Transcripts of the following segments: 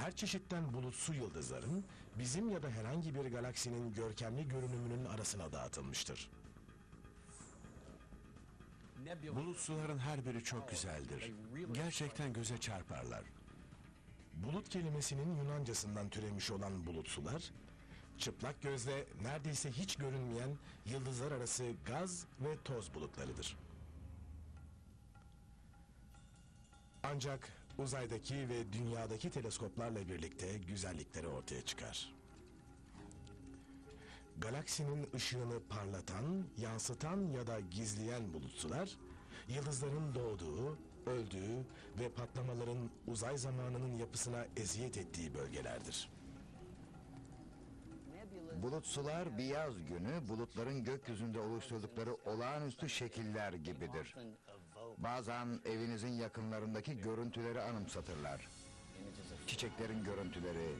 Her çeşitten bulutsu yıldızların bizim ya da herhangi bir galaksinin görkemli görünümünün arasına dağıtılmıştır. Bulutsuların her biri çok güzeldir. Gerçekten göze çarparlar. Bulut kelimesinin Yunancasından türemiş olan bulutsular, çıplak gözle neredeyse hiç görünmeyen yıldızlar arası gaz ve toz bulutlarıdır. Ancak uzaydaki ve dünyadaki teleskoplarla birlikte güzellikleri ortaya çıkar. Galaksinin ışığını parlatan, yansıtan ya da gizleyen bulutsular, yıldızların doğduğu, öldüğü ve patlamaların uzay zamanının yapısına eziyet ettiği bölgelerdir. Bulutsular bir yaz günü bulutların gökyüzünde oluşturdukları olağanüstü şekiller gibidir. Bazen evinizin yakınlarındaki görüntüleri anımsatırlar. Çiçeklerin görüntüleri,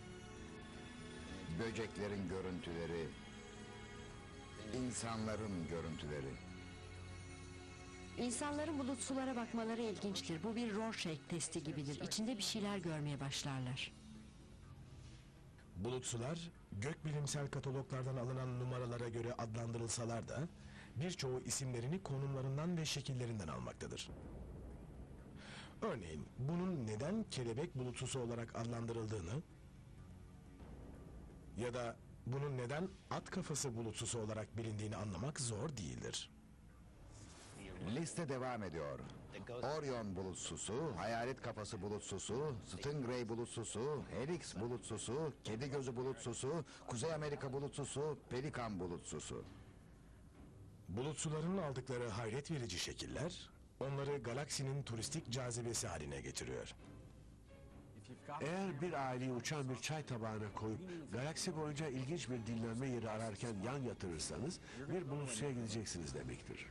böceklerin görüntüleri, insanların görüntüleri. İnsanların bulutsulara bakmaları ilginçtir. Bu bir Rorschach testi gibidir. İçinde bir şeyler görmeye başlarlar. Bulutsular, gökbilimsel kataloglardan alınan numaralara göre adlandırılsalar da birçoğu isimlerini konumlarından ve şekillerinden almaktadır. Örneğin bunun neden kelebek bulutsusu olarak adlandırıldığını ya da bunun neden at kafası bulutsusu olarak bilindiğini anlamak zor değildir. Liste devam ediyor. Orion bulutsusu, hayalet kafası bulutsusu, Stingray bulutsusu, Helix bulutsusu, kedi gözü bulutsusu, Kuzey Amerika bulutsusu, pelikan bulutsusu. Bulutsuların aldıkları hayret verici şekiller onları galaksinin turistik cazibesi haline getiriyor. Eğer bir aileyi uçan bir çay tabağına koyup galaksi boyunca ilginç bir dinlenme yeri ararken yan yatırırsanız bir bulutsuya gideceksiniz demektir.